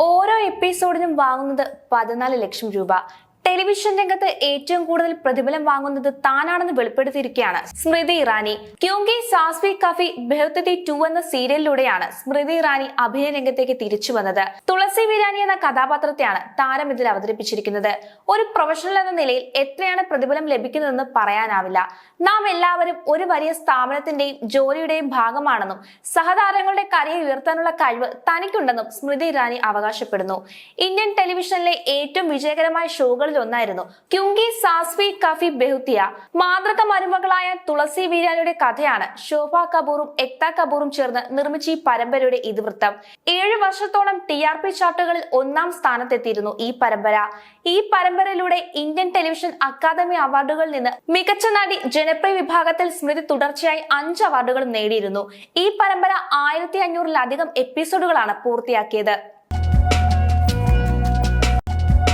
ഓരോ എപ്പിസോഡിനും വാങ്ങുന്നത് പതിനാല് ലക്ഷം രൂപ. ടെലിവിഷൻ രംഗത്ത് ഏറ്റവും കൂടുതൽ പ്രതിഫലം വാങ്ങുന്നത് താനാണെന്ന് വെളിപ്പെടുത്തിയിരിക്കുകയാണ് സ്മൃതി ഇറാനി. ക്യൂങ്കി സാസ്വി കഫി ബെഹത്തതി ടു എന്ന സീരിയലിലൂടെയാണ് സ്മൃതി ഇറാനി അഭിനയ രംഗത്തേക്ക് തിരിച്ചു വന്നത്. തുളസി ബിരാനി എന്ന കഥാപാത്രത്തെയാണ് താരം ഇതിൽ അവതരിപ്പിച്ചിരിക്കുന്നത്. ഒരു പ്രൊഫഷണൽ എന്ന നിലയിൽ എത്രയാണ് പ്രതിഫലം ലഭിക്കുന്നതെന്ന് പറയാനാവില്ല. നാം എല്ലാവരും ഒരു വലിയ സ്ഥാപനത്തിന്റെയും ജോലിയുടെയും ഭാഗമാണെന്നും സഹതാരങ്ങളുടെ കരയെ ഉയർത്താനുള്ള കഴിവ് തനിക്കുണ്ടെന്നും സ്മൃതി ഇറാനി അവകാശപ്പെടുന്നു. ഇന്ത്യൻ ടെലിവിഷനിലെ ഏറ്റവും വിജയകരമായ ഷോകളിൽ ഒന്നായിരുന്നു. ക്യുങ്കി സാസ്വി കഫി ബെഹുത്തിയ. മാതൃക മരുമകളായ തുളസി വീരാനിയുടെ കഥയാണ് ശോഭ കപൂറും എക്ത കപൂറും ചേർന്ന് നിർമ്മിച്ച ഈ പരമ്പരയുടെ ഇതിവൃത്തം. ഏഴ് വർഷത്തോളം ടി ആർ പി ചാർട്ടുകളിൽ ഒന്നാം സ്ഥാനത്തെത്തിയിരുന്നു ഈ പരമ്പര. ഈ പരമ്പരയിലൂടെ ഇന്ത്യൻ ടെലിവിഷൻ അക്കാദമി അവാർഡുകളിൽ നിന്ന് മികച്ച നടി ജനപ്രിയ വിഭാഗത്തിൽ സ്മൃതി തുടർച്ചയായി അഞ്ച് അവാർഡുകൾ നേടിയിരുന്നു. ഈ പരമ്പര ആയിരത്തി അഞ്ഞൂറിലധികം എപ്പിസോഡുകളാണ് പൂർത്തിയാക്കിയത്.